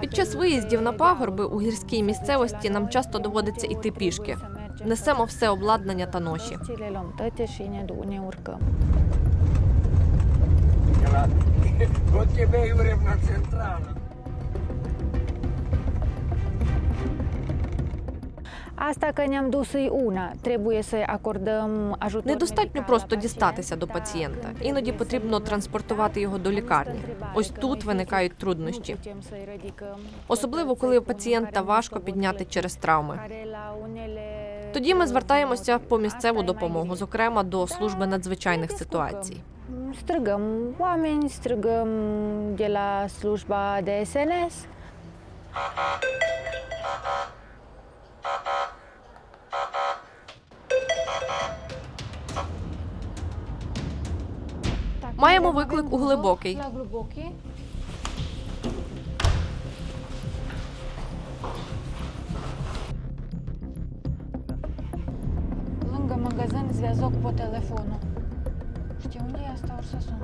Під час виїздів на пагорби у гірській місцевості нам часто доводиться йти пішки. Несемо все обладнання та ноші. От тебе і на центральну. Asta că ne-am dus una. Trebuie să acordăm ajutor Недостатньо просто дістатися до пацієнта. Іноді потрібно транспортувати його до лікарні. Ось тут виникають труднощі, особливо коли пацієнта важко підняти через травми. Тоді ми звертаємося по місцеву допомогу, зокрема до служби надзвичайних ситуацій. Strigăm oameni, strigăm de la slujba de SNS. Маємо виклик у глибокий. Lângă magazin зв'язок по телефону. Or să sun.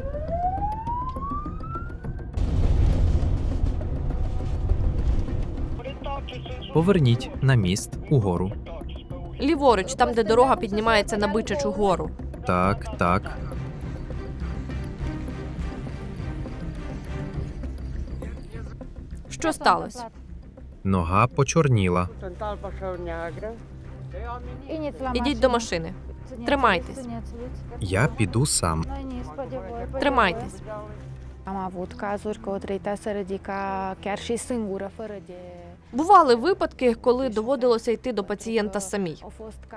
Поверніть на міст угору. Ліворуч, там, де дорога піднімається на бичачу гору. Так, так. Що сталося? Нога почорніла. Ідіть до машини. Тримайтесь. Я піду сам. Тримайтесь. Am avut cazuri că o trăita să ridica chiar și singură, fără de... Бували випадки, коли доводилося йти до пацієнта самій.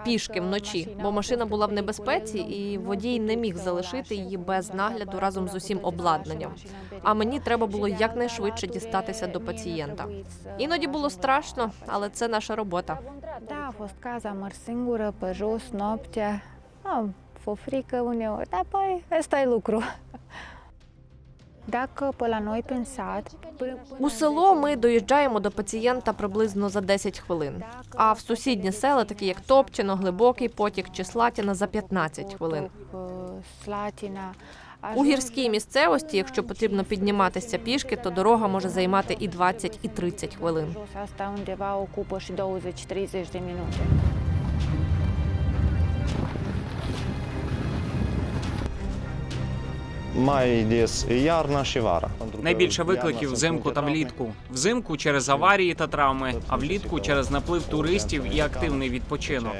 Пішки вночі, бо машина була в небезпеці, і водій не міг залишити її без нагляду разом з усім обладнанням. А мені треба було якнайшвидше дістатися до пацієнта. Іноді було страшно, але це наша робота. A fost caz, am mers singură pe Dacă pe la noi pensat, У село ми доїжджаємо до пацієнта приблизно за 10 хвилин. А в сусідні села, такі як Топчино, Глибокий Потік чи Слатіна, за 15 хвилин. У гірській місцевості, якщо потрібно підніматися пішки, то дорога може займати і 20, і 30 хвилин. Найбільше викликів взимку та влітку. Взимку через аварії та травми, а влітку через наплив туристів і активний відпочинок.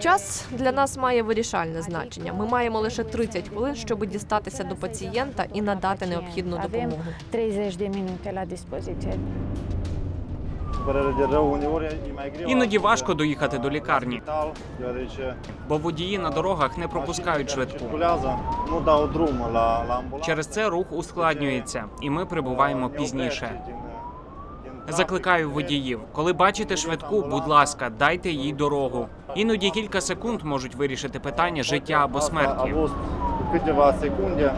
Час для нас має вирішальне значення. Ми маємо лише 30 хвилин, щоб дістатися до пацієнта і надати необхідну допомогу. Іноді важко доїхати до лікарні, бо водії на дорогах не пропускають швидку. ambulanță. Через це рух ускладнюється, і ми прибуваємо пізніше. Закликаю водіїв, коли бачите швидку, будь ласка, дайте їй дорогу. Іноді кілька секунд можуть вирішити питання життя або смерті. fost câteva secunde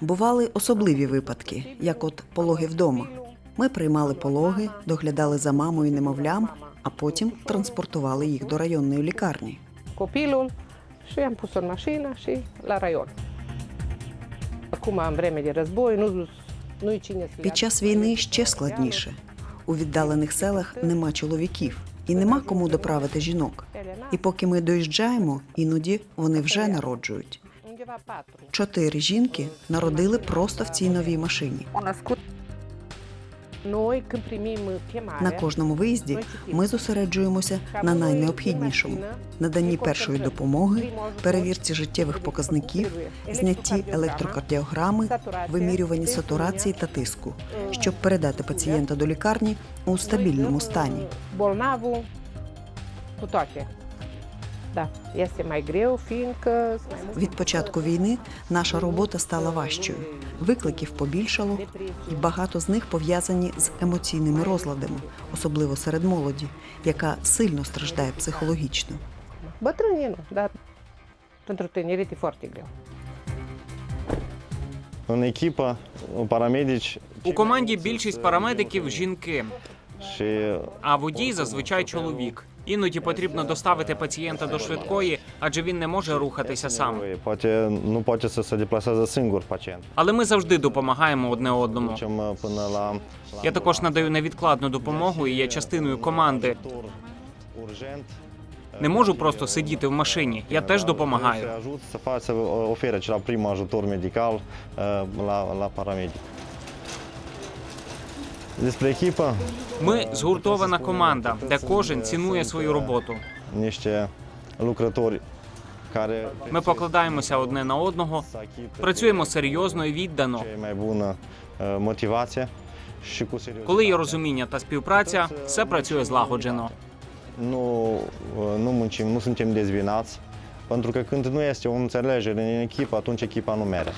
Бували особливі випадки, як от пологи вдома. Ми приймали пологи, доглядали за мамою і немовлям, а потім транспортували їх до районної лікарні. Під час війни ще складніше. У віддалених селах нема чоловіків і нема кому доправити жінок. І поки ми доїжджаємо, іноді вони вже народжують. Чотири жінки народили просто в цій новій машині. На кожному виїзді ми зосереджуємося на найнеобхіднішому наданні першої допомоги, перевірці життєвих показників, знятті електрокардіограми, вимірюванні сатурації та тиску, щоб передати пацієнта до лікарні у стабільному стані. Від початку війни наша робота стала важчою. Викликів побільшало, і багато з них пов'язані з емоційними розладами, особливо серед молоді, яка сильно страждає психологічно. У команді більшість парамедиків жінки, а водій зазвичай чоловік. Іноді потрібно доставити пацієнта до швидкої, адже він не може рухатися сам. pacient. Але ми завжди допомагаємо одне одному. La... Я також надаю невідкладну допомогу і є частиною команди. Не можу просто сидіти в машині. Я теж допомагаю. ajut să, fac, să ofere acela prim ajutor medical uh, la, la paramedic. Despre echipă, Ми згуртована команда, де кожен цінує свою роботу. Ми покладаємося одне на одного, працюємо серйозно і віддано. uh. Коли є розуміння та співпраця, все працює злагоджено. Uh, nu muncim, nu suntem dezvinați, pentru că când nu este o înțelegere în echipă, atunci echipa nu merge.